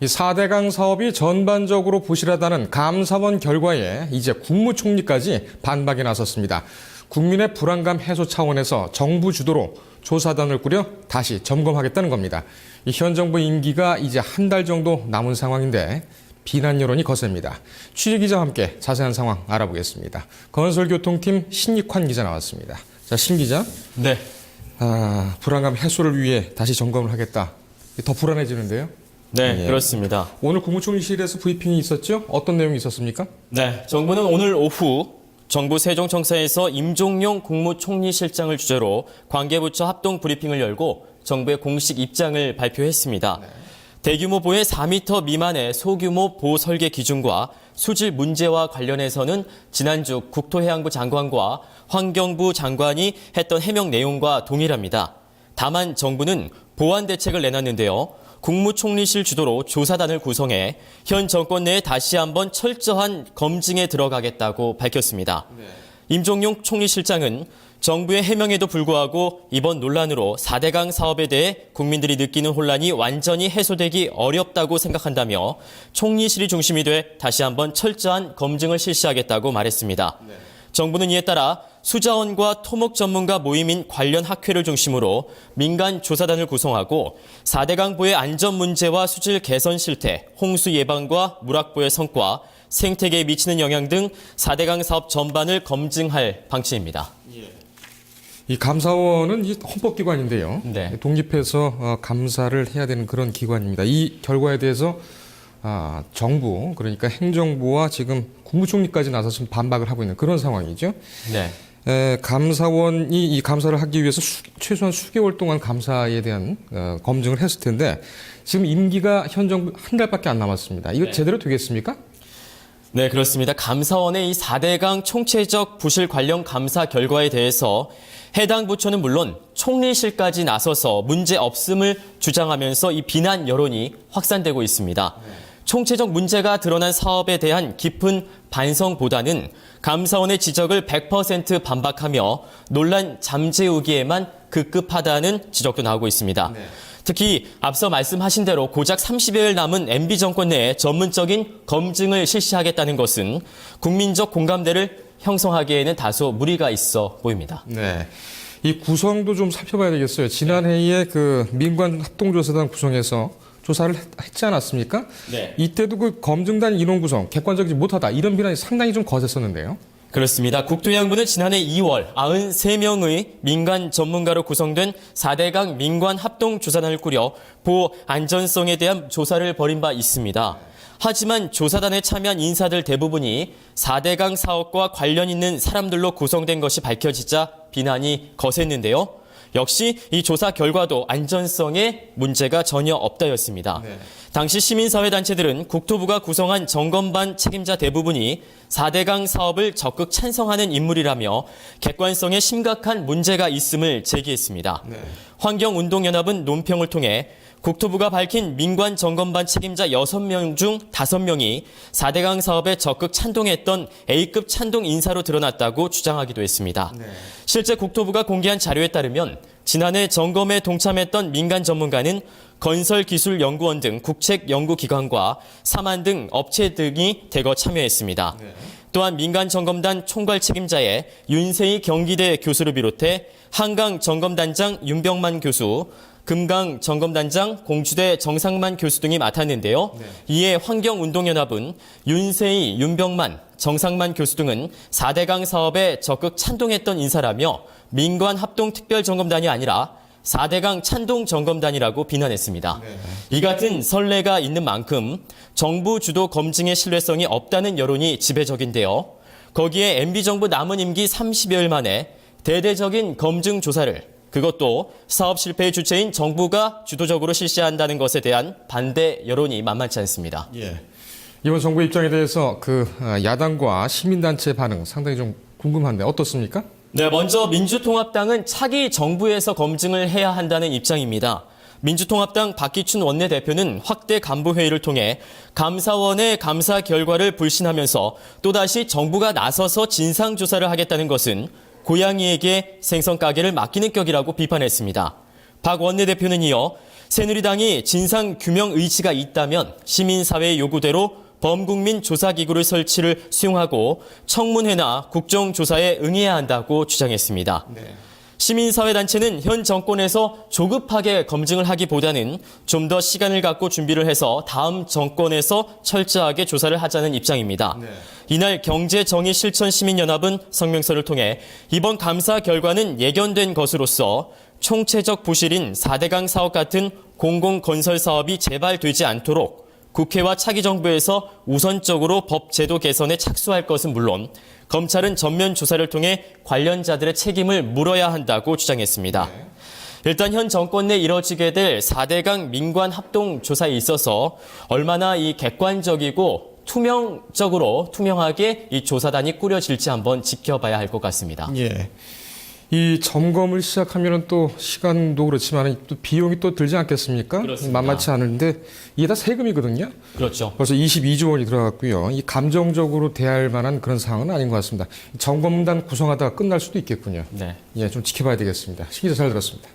이 4대강 사업이 전반적으로 부실하다는 감사원 결과에 이제 국무총리까지 반박에 나섰습니다. 국민의 불안감 해소 차원에서 정부 주도로 조사단을 꾸려 다시 점검하겠다는 겁니다. 이현 정부 임기가 이제 한 달 정도 남은 상황인데 비난 여론이 거셉니다. 취재 기자와 함께 자세한 상황 알아보겠습니다. 건설교통팀 신익환 기자 나왔습니다. 자, 신 기자. 네. 아, 불안감 해소를 위해 다시 점검을 하겠다. 더 불안해지는데요. 네, 예. 그렇습니다. 오늘 국무총리실에서 브리핑이 있었죠? 어떤 내용이 있었습니까? 네, 정부는 오늘 오후 정부 세종청사에서 임종용 국무총리실장을 주재로 관계부처 합동 브리핑을 열고 정부의 공식 입장을 발표했습니다. 대규모 보의 4m 미만의 소규모 보 설계 기준과 수질 문제와 관련해서는 지난주 국토해양부 장관과 환경부 장관이 했던 해명 내용과 동일합니다. 다만 정부는 보완 대책을 내놨는데요. 국무총리실 주도로 조사단을 구성해 현 정권 내에 다시 한번 철저한 검증에 들어가겠다고 밝혔습니다. 임종용 총리실장은 정부의 해명에도 불구하고 이번 논란으로 4대강 사업에 대해 국민들이 느끼는 혼란이 완전히 해소되기 어렵다고 생각한다며 총리실이 중심이 돼 다시 한번 철저한 검증을 실시하겠다고 말했습니다. 정부는 이에 따라 수자원과 토목 전문가 모임인 관련 학회를 중심으로 민간 조사단을 구성하고 4대 강보의 안전 문제와 수질 개선 실태, 홍수 예방과 물확보의 성과, 생태계에 미치는 영향 등 4대 강 사업 전반을 검증할 방침입니다. 이 감사원은 이 헌법기관인데요. 네. 독립해서 어, 감사를 해야 되는 그런 기관입니다. 이 결과에 대해서 아, 정부 그러니까 행정부와 지금 국무총리까지 나서서 반박을 하고 있는 그런 상황이죠. 네. 에, 감사원이 이 감사를 하기 위해서 수- 최소한 수개월 동안 감사에 대한 어, 검증을 했을 텐데 지금 임기가 현 정부 한 달밖에 안 남았습니다. 이거 네. 제대로 되겠습니까? 네, 그렇습니다. 감사원의 이 4대강 총체적 부실 관련 감사 결과에 대해서 해당 부처는 물론 총리실까지 나서서 문제 없음을 주장하면서 이 비난 여론이 확산되고 있습니다. 총체적 문제가 드러난 사업에 대한 깊은 반성보다는 감사원의 지적을 100% 반박하며 논란 잠재우기에만 급급하다는 지적도 나오고 있습니다. 특히 앞서 말씀하신 대로 고작 30여일 남은 MB 정권 내에 전문적인 검증을 실시하겠다는 것은 국민적 공감대를 형성하기에는 다소 무리가 있어 보입니다. 네. 이 구성도 좀 살펴봐야 되겠어요. 지난해에 그 민관 합동조사단 구성해서 조사를 했- 했지 않았습니까? 네. 이때도 그 검증단 인원 구성 객관적이지 못하다 이런 비난이 상당히 좀 거셌었는데요. 그렇습니다. 국토해양부는 지난해 2월 93명의 민간 전문가로 구성된 4대강 민관 합동조사단을 꾸려 보호 안전성에 대한 조사를 벌인 바 있습니다. 하지만 조사단에 참여한 인사들 대부분이 4대강 사업과 관련 있는 사람들로 구성된 것이 밝혀지자 비난이 거셌는데요. 역시 이 조사 결과도 안전성에 문제가 전혀 없다였습니다. 당시 시민사회단체들은 국토부가 구성한 점검반 책임자 대부분이 4대강 사업을 적극 찬성하는 인물이라며 객관성에 심각한 문제가 있음을 제기했습니다. 환경운동연합은 논평을 통해 국토부가 밝힌 민관 점검반 책임자 6명 중 5명이 4대강 사업에 적극 찬동했던 A급 찬동 인사로 드러났다고 주장하기도 했습니다. 실제 국토부가 공개한 자료에 따르면 지난해 점검에 동참했던 민간 전문가는 건설기술연구원 등 국책연구기관과 사만 등 업체 등이 대거 참여했습니다. 또한 민간 점검단 총괄 책임자의 윤세희 경기대 교수를 비롯해 한강 점검단장 윤병만 교수, 금강 점검단장 공주대 정상만 교수 등이 맡았는데요. 이에 환경운동연합은 윤세희, 윤병만, 정상만 교수 등은 4대강 사업에 적극 찬동했던 인사라며 민관 합동 특별 점검단이 아니라 4대강 찬동 점검단이라고 비난했습니다. 이 같은 선례가 있는 만큼 정부 주도 검증의 신뢰성이 없다는 여론이 지배적인데요. 거기에 MB정부 남은 임기 30여일 만에 대대적인 검증 조사를 그것도 사업 실패의 주체인 정부가 주도적으로 실시한다는 것에 대한 반대 여론이 만만치 않습니다. 예. 이번 정부 입장에 대해서 그 아, 야당과 시민단체 반응 상당히 좀 궁금한데 어떻습니까? 네, 먼저 민주통합당은 차기 정부에서 검증을 해야 한다는 입장입니다. 민주통합당 박기춘 원내대표는 확대 간부회의를 통해 감사원의 감사 결과를 불신하면서 또다시 정부가 나서서 진상조사를 하겠다는 것은 고양이에게 생선 가게를 맡기는 격이라고 비판했습니다. 박 원내대표는 이어 새누리당이 진상 규명 의지가 있다면 시민사회의 요구대로 범국민 조사기구를 설치를 수용하고 청문회나 국정조사에 응해야 한다고 주장했습니다. 시민사회단체는 현 정권에서 조급하게 검증을 하기보다는 좀 더 시간을 갖고 준비를 해서 다음 정권에서 철저하게 조사를 하자는 입장입니다. 이날 경제정의실천시민연합은 성명서를 통해 이번 감사 결과는 예견된 것으로서 총체적 부실인 4대강 사업 같은 공공건설 사업이 재발되지 않도록 국회와 차기 정부에서 우선적으로 법 제도 개선에 착수할 것은 물론 검찰은 전면 조사를 통해 관련자들의 책임을 물어야 한다고 주장했습니다. 일단 현 정권 내 이뤄지게 될 4대강 민관 합동 조사에 있어서 얼마나 이 객관적이고 투명적으로 투명하게 이 조사단이 꾸려질지 한번 지켜봐야 할 것 같습니다. 예. 이 점검을 시작하면 또 시간도 그렇지만 또 비용이 또 들지 않겠습니까? 그렇습니다. 만만치 않은데 이게 다 세금이거든요. 그렇죠. 벌써 22조 원이 들어갔고요. 이 감정적으로 대할 만한 그런 상황은 아닌 것 같습니다. 점검단 구성하다가 끝날 수도 있겠군요. 네. 예, 좀 지켜봐야 되겠습니다. 시기도 잘 들었습니다.